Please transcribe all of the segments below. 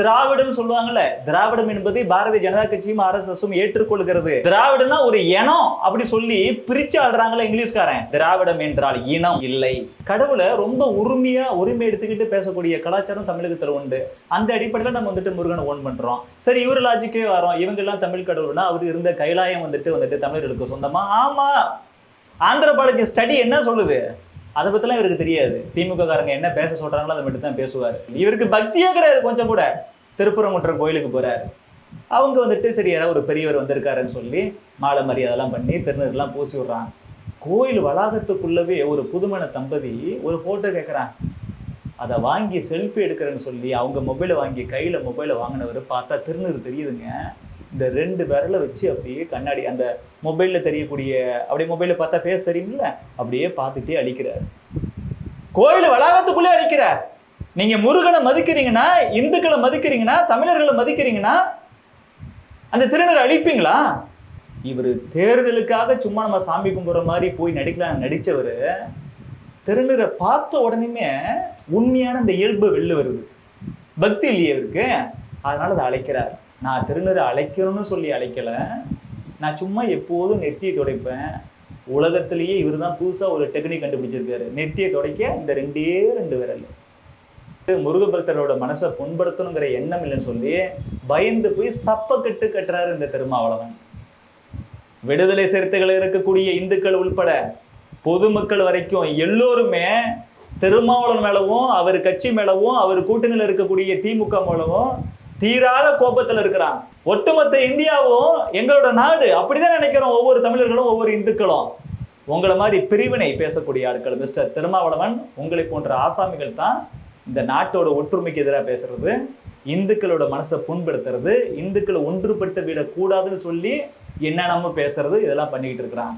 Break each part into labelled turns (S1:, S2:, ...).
S1: திராவிடம் சொல்லுவாங்கல்ல திராவிடம் என்பது பாரதிய ஜனதா கட்சியும் ஆர்எஸ்எஸும் ஏற்றுக்கொள்கிறது. திராவிடம்னா ஒரு இனம் அப்படி சொல்லி பிரிச்சு ஆடுறாங்கல்ல இங்கிலீஷ்காரன். திராவிடம் என்றால் இனம் இல்லை. கடவுளை ரொம்ப உரிமையா உரிமை எடுத்துக்கிட்டு பேசக்கூடிய கலாச்சாரம் தமிழகத்துல உண்டு. அந்த அடிப்படையில நம்ம வந்துட்டு முருகனை ஓன் பண்றோம். சரி இவர் லாஜிக்கே வரோம் இவங்க எல்லாம் தமிழ் கடவுள்னா அவர் இருந்த கைலாயம் வந்துட்டு வந்துட்டு தமிழர்களுக்கு சொந்தமா? ஆமா. ஆந்திர பாலாஜி ஸ்டடி என்ன சொல்லுது? அதை பற்றிலாம் இவருக்கு தெரியாது. திமுக காரங்க என்ன பேச சொல்கிறாங்களோ அதை மட்டும் தான் பேசுவார். இவருக்கு பக்தியே கிடையாது. கொஞ்சம் கூட. திருப்புறங்குன்றம் கோயிலுக்கு போறாரு. அவங்க வந்துட்டு சரி யாராவது ஒரு பெரியவர் வந்திருக்காருன்னு சொல்லி மாலை மரியாதைலாம் பண்ணி திருநெல்லாம் பூசி விட்றாங்க. கோயில் வளாகத்துக்குள்ளவே ஒரு புதுமண தம்பதி ஒரு ஃபோட்டோ கேட்குறாங்க அதை வாங்கி செல்ஃபி எடுக்கிறேன்னு சொல்லி அவங்க மொபைலை வாங்கி கையில் மொபைலை வாங்கினவர் பார்த்தா திருநீர் தெரியுதுங்க. இந்த ரெண்டு விரலை வச்சு அப்படியே கண்ணாடி அந்த மொபைலில் தெரியக்கூடிய அப்படியே மொபைலில் பார்த்தா பேச தெரியுமில்ல அப்படியே பார்த்துட்டே அழிக்கிறார் கோயில் வளாகத்துக்குள்ளே அழிக்கிறார் நீங்க முருகனை மதிக்கிறீங்கன்னா இந்துக்களை மதிக்கிறீங்கன்னா தமிழர்களை மதிக்கிறீங்கன்னா அந்த திருநரை அழிப்பீங்களா இவர் தேர்தலுக்காக சும்மா நம்ம சாமி கும்பிட்ற மாதிரி போய் நடிக்கலாம் நடித்தவர் திருநீரை பார்த்த உடனேமே உண்மையான இந்த இயல்பு வெளில வருது. பக்தி இல்லையே இருக்கு அதனால அதை அழைக்கிறார். நான் திருநரை அழைக்கணும்னு சொல்லி அழைக்கல. நான் சும்மா எப்போதும் நெத்தியை துடைப்பேன். உலகத்திலேயே இவர் தான் புதுசாக ஒரு டெக்னிக் கண்டுபிடிச்சிருக்காரு. நெத்தியை துடைக்க இந்த ரெண்டே ரெண்டு விரல். முருகபக்தரோட மனசை புண்படுத்தணுங்கிற எண்ணம் இல்லைன்னு சொல்லி பயந்து போய் சப்ப கட்டு கட்டுறாரு இந்த திருமாவளவன். விடுதலை சிறுத்தைகள் இருக்கக்கூடிய இந்துக்கள் உள்பட பொதுமக்கள் வரைக்கும் எல்லோருமே திருமாவளவன் மேலவும் அவர் கட்சி மேலவும் அவர் கூட்டணியில் இருக்கக்கூடிய திமுக மேலவும் தீராத கோபத்துல இருக்கிறான். ஒட்டுமொத்த இந்தியாவும் எங்களோட நாடு. அப்படிதான் நினைக்கிறோம் ஒவ்வொரு தமிழர்களும் ஒவ்வொரு இந்துக்களும். உங்களை மாதிரி பிரிவினை பேசக்கூடிய ஆட்கள் மிஸ்டர் திருமாவளவன் உங்களை போன்ற ஆசாமிகள் தான் இந்த நாட்டோட ஒற்றுமைக்கு எதிராக பேசுறது. இந்துக்களோட மனசை புண்படுத்துறது. இந்துக்களை ஒன்றுபட்டு விடக்கூடாதுன்னு சொல்லி என்னென்னமோ பேசுறது இதெல்லாம் பண்ணிக்கிட்டு இருக்கிறான்.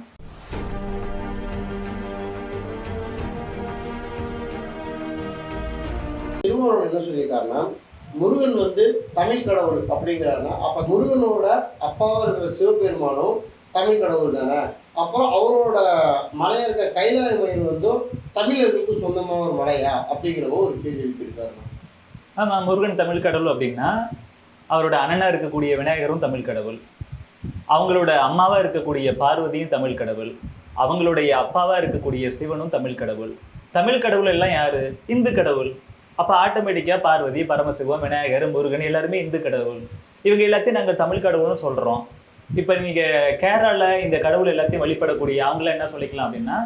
S2: திருமணம் என்ன சொல்லியிருக்காருன்னா முருகன் வந்து தமிழ் கடவுள் அப்படிங்கிறாருன்னா அப்போ முருகனோட அப்பாவாக இருக்கிற சிவபெருமானும் தமிழ் கடவுள் தானே? அப்புறம் அவரோட மலையா இருக்க கைலாய மயில் வந்தும் தமிழர்களுக்கு சொந்தமாக ஒரு மலையா? அப்படிங்கிறவோ ஒரு கேள்வி எழுப்பியிருக்காரு.
S1: ஆமாம் முருகன் தமிழ் கடவுள் அப்படின்னா அவரோட அண்ணனாக இருக்கக்கூடிய விநாயகரும் தமிழ் கடவுள். அவங்களோட அம்மாவாக இருக்கக்கூடிய பார்வதியும் தமிழ் கடவுள். அவங்களுடைய அப்பாவாக இருக்கக்கூடிய சிவனும் தமிழ் கடவுள். தமிழ் கடவுள் எல்லாம் யாரு? இந்து கடவுள். அப்போ ஆட்டோமேட்டிக்காக பார்வதி பரமசிவம் விநாயகர் முருகன் எல்லாருமே இந்து கடவுள். இவங்க எல்லாத்தையும் நாங்கள் தமிழ் கடவுள்னு சொல்கிறோம் இப்போ நீங்கள் கேரளாவில் இந்த கடவுள் எல்லாத்தையும் வழிபடக்கூடிய அவங்கள என்ன சொல்லிக்கலாம் அப்படின்னா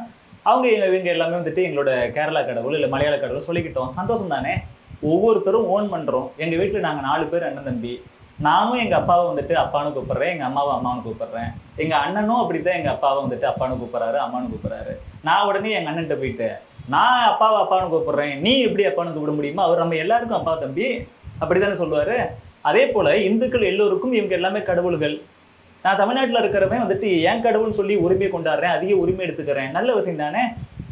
S1: அவங்க இவங்க எல்லாமே வந்துட்டு எங்களோட கேரளா கடவுள் இல்லை மலையாள கடவுள் சொல்லிக்கிட்டோம். சந்தோஷம் தானே? ஒவ்வொருத்தரும் ஓன் பண்ணுறோம் எங்கள் வீட்டில் நாங்கள் நாலு பேர் அண்ணன் தம்பி. நானும் எங்கள் அப்பாவை வந்துட்டு அப்பான்னு கூப்பிட்றேன். எங்கள் அம்மாவை அம்மானு கூப்பிட்றேன். எங்கள் அண்ணனும் அப்படி தான் எங்கள் அப்பாவை வந்துட்டு அப்பான்னு கூப்பிட்றாரு அம்மான்னு கூப்பிட்றாரு. நான் உடனே எங்கள் அண்ணன்ட்ட போயிட்டு நான் அப்பாவை அப்பான்னு கூப்பிடுறேன். நீ எப்படி அப்பான்னு கூப்பிட முடியுமா அவர் நம்ம எல்லாருக்கும் அப்பா தம்பி அப்படித்தானே சொல்லுவார். அதே போல் இந்துக்கள் எல்லோருக்கும் இவங்க எல்லாமே கடவுள்கள். நான் தமிழ்நாட்டில் இருக்கிறவன் வந்துட்டு ஏன் கடவுள்னு சொல்லி உரிமை கொண்டாடுறேன்? அதிக உரிமை எடுத்துக்கிறேன். நல்ல விஷயம் தானே?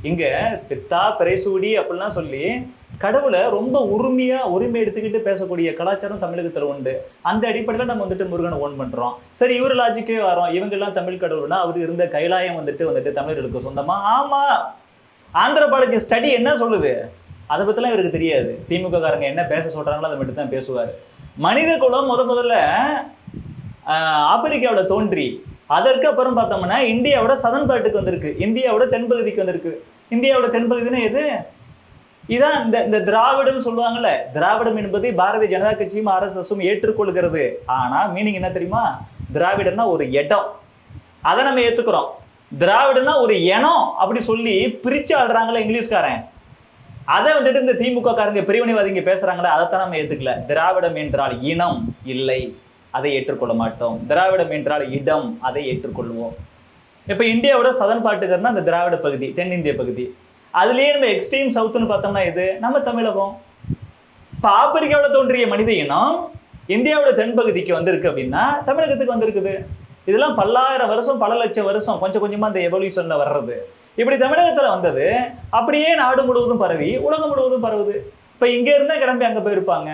S1: இங்கே பித்தா பிரைசூடி அப்படிலாம் சொல்லி கடவுளை ரொம்ப உரிமையாக உரிமை எடுத்துக்கிட்டு பேசக்கூடிய கலாச்சாரம் தமிழகத்தில் உண்டு. அந்த அடிப்படையில் நம்ம வந்துட்டு முருகனை ஓன் பண்ணுறோம் சரி இவர் லாஜிக்கே வரோம் இவங்கெல்லாம் தமிழ் கடவுள்னா அவர் இருந்த கைலாயம் வந்துட்டு வந்துட்டு தமிழர்களுக்கு சொந்தமா? ஆமாம் ஆந்திர பாலாஜி ஸ்டடி என்ன சொல்லுது? அதை பற்றிலாம் இவருக்கு தெரியாது. திமுக காரங்க என்ன பேச சொல்கிறாங்களோ அதை மட்டும் தான் பேசுவார். மனித குலம் முத முதல்ல ஆப்பிரிக்காவோட தோன்றி அதற்கு அப்புறம் பார்த்தோம்னா இந்தியாவோட சதன் பாட்டுக்கு வந்திருக்கு. இந்தியாவோட தென்பகுதிக்கு வந்திருக்கு. இந்தியாவோட தென்பகுதினா எது? இதான் இந்த இந்த திராவிடம் சொல்லுவாங்கல்ல. திராவிடம் என்பது பாரதிய ஜனதா கட்சியும் ஆர்எஸ்எஸும் ஏற்றுக்கொள்கிறது. ஆனால் மீனிங் என்ன தெரியுமா? திராவிடம்னா ஒரு இடம். அதை நம்ம ஏற்றுக்கிறோம் திராவிடனா ஒரு இனம் அப்படி சொல்லி பிரிச்சு ஆடுறாங்களே இங்கிலீஷ்காரன். அதை வந்துட்டு இந்த திமுக காரங்க பிரிவினைவாதிங்க பேசுறாங்களே அதைத்தான் நம்ம ஏத்துக்கல. திராவிடம் என்றால் இனம் இல்லை அதை ஏற்றுக்கொள்ள மாட்டோம். திராவிடம் என்றால் இடம் அதை ஏற்றுக்கொள்வோம். இப்போ இந்தியாவோட சதன் பாட்டுக்கர்னா அந்த திராவிட பகுதி தென்னிந்திய பகுதி. அதுலேயே நம்ம எக்ஸ்ட்ரீம் சவுத்துன்னு பார்த்தோம்னா இது நம்ம தமிழகம். இப்போ ஆப்பிரிக்காவில் தோன்றிய மனித இனம் இந்தியாவோட தென்பகுதிக்கு வந்திருக்கு அப்படின்னா தமிழகத்துக்கு வந்திருக்குது. இதெல்லாம் பல்லாயிரம் வருஷம் பல லட்சம் வருஷம் கொஞ்சம் கொஞ்சமாக இந்த எவல்யூஷன்ல வர்றது. இப்படி தமிழகத்தில் வந்தது அப்படியே நாடு முழுவதும் பரவி உலகம் முழுவதும் பரவுது. இப்போ இங்கே இருந்தால் கிளம்பி அங்கே போயிருப்பாங்க.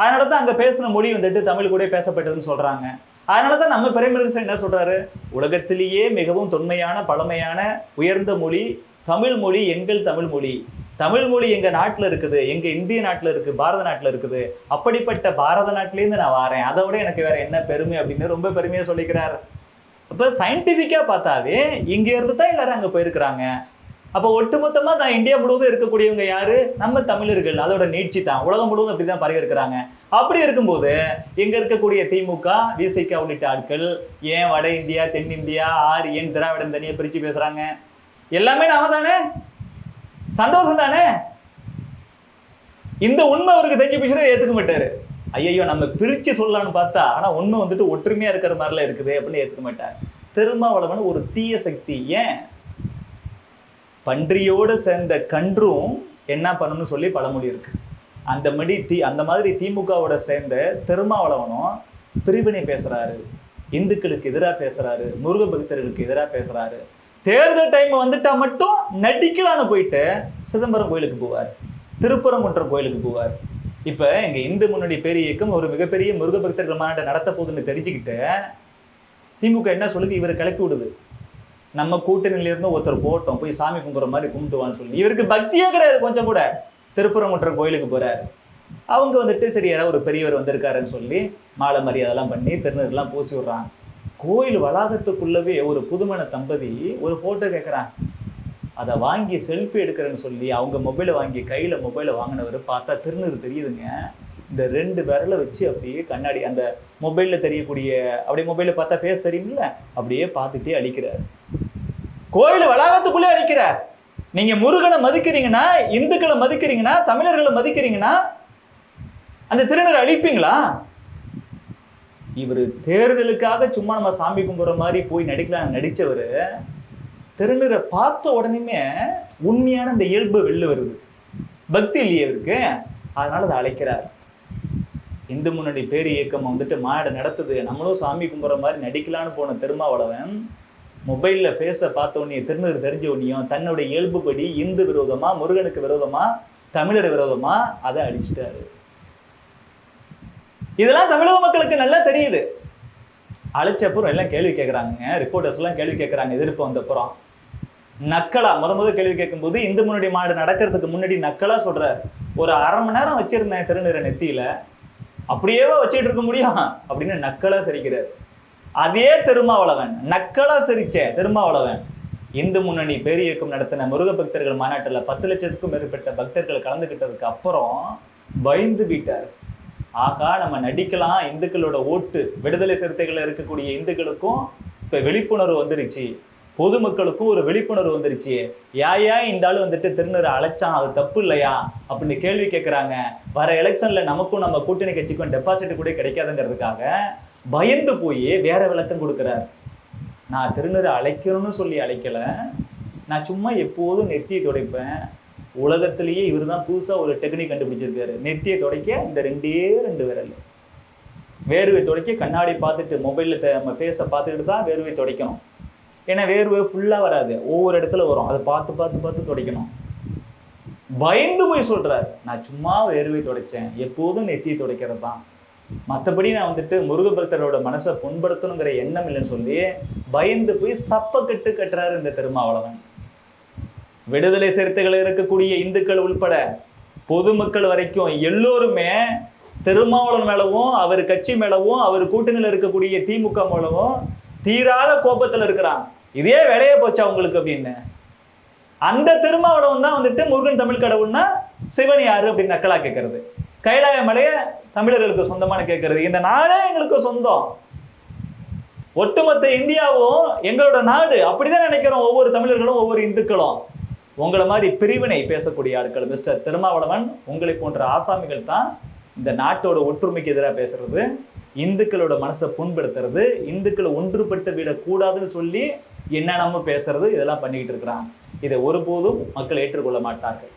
S1: அதனால தான் அங்கே பேசின மொழி வந்துட்டு தமிழ் கூட பேசப்பட்டதுன்னு சொல்கிறாங்க அதனால தான் நம்ம பெருமிதர் என்ன சொல்கிறாரு உலகத்திலேயே மிகவும் தொன்மையான பழமையான உயர்ந்த மொழி தமிழ் மொழி எங்கள் தமிழ் மொழி. தமிழ் மொழி எங்கள் நாட்டில் இருக்குது எங்கள் இந்திய நாட்டில் இருக்குது பாரத நாட்டில் இருக்குது. அப்படிப்பட்ட பாரத நாட்டிலேருந்து நான் வரேன். அதை விட எனக்கு வேறு என்ன பெருமை அப்படின்னு ரொம்ப பெருமையாக சொல்லிக்கிறார். அப்போ சயின்டிஃபிக்காக பார்த்தாவே இங்கேருந்து தான் எல்லாரும் அங்கே போயிருக்கிறாங்க. அப்போ ஒட்டுமொத்தமாக தான் இந்தியா முழுவதும் இருக்கக்கூடியவங்க யாரு? நம்ம தமிழர்கள். அதோட நீட்சி தான். உலகம் முழுவதும் அப்படிதான் பரவி இருக்கிறாங்க அப்படி இருக்கும்போது இங்கே இருக்கக்கூடிய திமுக விசிக உள்ளிட்ட ஆட்கள் ஏன் வட இந்தியா தென்னிந்தியா ஆர் ஏன் திராவிடம் தனியாக பிரித்து பேசுகிறாங்க எல்லாமே நாம தானே? சந்தோஷம் தானே இந்த உண்மை அவருக்கு தெரிஞ்சு போச்சுன்னா ஏத்துக்க மாட்டாரு. ஐயையோ நம்ம பிரிச்சு சொல்லலாம்னு பார்த்தா ஆனா உண்மை வந்துட்டு ஒற்றுமையா இருக்கிற மாதிரிலாம் இருக்குது அப்படின்னு ஏத்துக்க மாட்டார். திருமாவளவன் ஒரு தீய சக்தி. ஏன்? பன்றியோட சேர்ந்த கன்றும் என்ன பண்ணணும்னு சொல்லி பழமொழி இருக்கு. அந்த மடி தி அந்த மாதிரி திமுகவோட சேர்ந்த திருமாவளவனும் பிரிவினை பேசுறாரு. இந்துக்களுக்கு எதிராக பேசுறாரு. முருக பக்தர்களுக்கு எதிராக பேசுறாரு. தேர்தல் டைம் வந்துட்டா மட்டும் நடிக்கலான்னு போயிட்டு சிதம்பரம் கோயிலுக்கு போவார். திருப்பரங்குன்றம் கோயிலுக்கு போவார். இப்ப எங்க இந்து முன்னணி பெரிய இயக்கம் ஒரு மிகப்பெரிய முருக பக்தர்கள் மாநாட்டை நடத்த போகுதுன்னு தெரிஞ்சுக்கிட்டு திமுக என்ன சொல்லுது? இவரை கிளப்பி விடுது. நம்ம கூட்டணியிலிருந்து ஒருத்தர் போட்டோம் போய் சாமி கும்பிட்ற மாதிரி கும்பிட்டுவான்னு சொல்லி. இவருக்கு பக்தியே கிடையாது கொஞ்சம் கூட. திருப்பரங்குன்றம் கோயிலுக்கு போறாரு. அவங்க வந்துட்டு சரி யாராவது ஒரு பெரியவர் வந்திருக்காருன்னு சொல்லி மாலை மரியாதைலாம் பண்ணி திருநீர்லாம் பூசி விடுறாங்க. கோயில் வளாகத்துக்குள்ளவே ஒரு புதுமண தம்பதி ஒரு ஃபோட்டோ கேட்குறாங்க அதை வாங்கி செல்ஃபி எடுக்கிறேன்னு சொல்லி அவங்க மொபைலை வாங்கி கையில் மொபைலை வாங்கினவர் பார்த்தா திருநூறு தெரியுதுங்க. இந்த ரெண்டு விரலை வச்சு அப்படியே கண்ணாடி அந்த மொபைலில் தெரியக்கூடிய அப்படியே மொபைலில் பார்த்தா பேச தெரியுமில்ல அப்படியே பார்த்துட்டே அழிக்கிறார். கோயில் வளாகத்துக்குள்ளே அழிக்கிறார். நீங்கள் முருகனை மதிக்கிறீங்கன்னா இந்துக்களை மதிக்கிறீங்கன்னா தமிழர்களை மதிக்கிறீங்கன்னா அந்த திருநரை அழிப்பீங்களா? இவர் தேர்தலுக்காக சும்மா நம்ம சாமி கும்பிட்ற மாதிரி போய் நடிக்கலாம் நடித்தவர் திருநீரை பார்த்த உடனேமே உண்மையான இந்த இயல்பு வெளில வருது. பக்தி இல்லையே இருக்கு அதனால அதை அழைக்கிறார். இந்து முன்னணி பேர் இயக்கம் வந்துட்டு மாடை நடத்துது. நம்மளும் சாமி கும்பிட்ற மாதிரி நடிக்கலான்னு போன திருமாவளவன் மொபைலில் ஃபேஸை பார்த்த உடனே திருநீர் தெரிஞ்ச உடனேயும் தன்னுடைய இயல்புப்படி இந்து விரோதமா முருகனுக்கு விரோதமா தமிழர் விரோதமா அதை அடிச்சிட்டாரு. இதெல்லாம் தமிழக மக்களுக்கு நல்லா தெரியுது. அழைச்சப்புறம் எல்லாம் கேள்வி கேட்குறாங்க ரிப்போர்ட்டர்ஸ் எல்லாம் கேள்வி கேட்குறாங்க எதிர்ப்பு வந்தப்புறம். நக்கலா முத முத கேள்வி கேட்கும்போது இந்து முன்னணி மாடு நடக்கிறதுக்கு முன்னாடி நக்கலா சொல்றாரு ஒரு அரை மணி நேரம் வச்சிருந்தேன் திருநீரை நெத்தியில. அப்படியேவா வச்சுட்டு இருக்க முடியும்? அப்படின்னு நக்கலா சிரிக்கிறார். அதே திருமாவளவன். நக்கலா சிரிச்ச திருமாவளவன். இந்து முன்னணி பேரியக்கம் நடத்தின முருக பக்தர்கள் மாநாட்டில் பத்து லட்சத்துக்கும் மேற்பட்ட பக்தர்கள் கலந்துகிட்டதுக்கு அப்புறம் பயந்து விட்டார். ஆகா நம்ம நடிக்கலாம். இந்துக்களோட ஓட்டு விடுதலை சிறுத்தைகளில் இருக்கக்கூடிய இந்துக்களுக்கும் இப்போ விழிப்புணர்வு வந்துருச்சு. பொதுமக்களுக்கும் ஒரு விழிப்புணர்வு வந்துருச்சு. ஏன் இந்த ஆள் வந்துட்டு திருநரை அழைச்சான்? அது தப்பு இல்லையா? அப்படின்னு கேள்வி கேட்குறாங்க வர எலெக்ஷனில் நமக்கும் நம்ம கூட்டணி கட்சிக்கும் டெபாசிட் கூட கிடைக்காதுங்கிறதுக்காக பயந்து போய் வேற விளக்கம் கொடுக்குறார். நான் திருநரை அழைக்கணும்னு சொல்லி அழைக்கல. நான் சும்மா எப்போதும் நெத்தியை துடைப்பேன். உலகத்திலேயே இவர் தான் புதுசாக ஒரு டெக்னிக் கண்டுபிடிச்சிருக்காரு. நெத்தியை துடைக்க இந்த ரெண்டே ரெண்டு விரல். வேர்வை துடைக்க கண்ணாடி பார்த்துட்டு மொபைலில் நம்ம ஃபேஸை பார்த்துக்கிட்டு தான் வேர்வை துடைக்கணும். ஏன்னா வேர்வை ஃபுல்லாக வராது. ஒவ்வொரு இடத்துல வரும். அதை பார்த்து பார்த்து பார்த்து துடைக்கணும். பயந்து போய் சொல்கிறார் நான் சும்மா வேர்வை துடைச்சேன். எப்போதும் நெத்தியை துடைக்கிறது தான். மற்றபடி நான் வந்துட்டு முருகபக்தரோட மனசை புண்படுத்தணுங்கிற எண்ணம் இல்லைன்னு சொல்லி பயந்து போய் சப்பை கட்டு கட்டுறாரு இந்த திருமாவளவன் விடுதலை சிறுத்தைகள் இருக்கக்கூடிய இந்துக்கள் உள்பட பொதுமக்கள் வரைக்கும் எல்லோருமே திருமாவளவன் மேலவும் அவர் கட்சி மேலவும் அவர் கூட்டணியில் இருக்கக்கூடிய திமுக மேலவும் தீராத கோபத்தில் இருக்கிறான். இதே வேலையே போச்சா உங்களுக்கு அப்படின்னு. அந்த திருமாவளவன் தான் வந்துட்டு முருகன் தமிழ் கடவுள்னா சிவன் யாரு அப்படின்னு நக்கலா கேட்கறது கைலாய மலைய தமிழர்களுக்கு சொந்தமான கேட்கறது இந்த நாடே எங்களுக்கு சொந்தம். ஒட்டுமொத்த இந்தியாவும் எங்களோட நாடு. அப்படிதான் நினைக்கிறோம் ஒவ்வொரு தமிழர்களும் ஒவ்வொரு இந்துக்களும். உங்களை மாதிரி பிரிவினை பேசக்கூடிய ஆட்கள் மிஸ்டர் திருமாவளவன் உங்களை போன்ற ஆசாமிகள் தான் இந்த நாட்டோட ஒற்றுமைக்கு எதிராக பேசுறது. இந்துக்களோட மனசை புண்படுத்துறது. இந்துக்களை ஒன்றுபட்டு விடக்கூடாதுன்னு சொல்லி என்னென்னமோ பேசுறது இதெல்லாம் பண்ணிக்கிட்டு இருக்கிறான். இதை ஒருபோதும் மக்கள் ஏற்றுக்கொள்ள மாட்டார்கள்.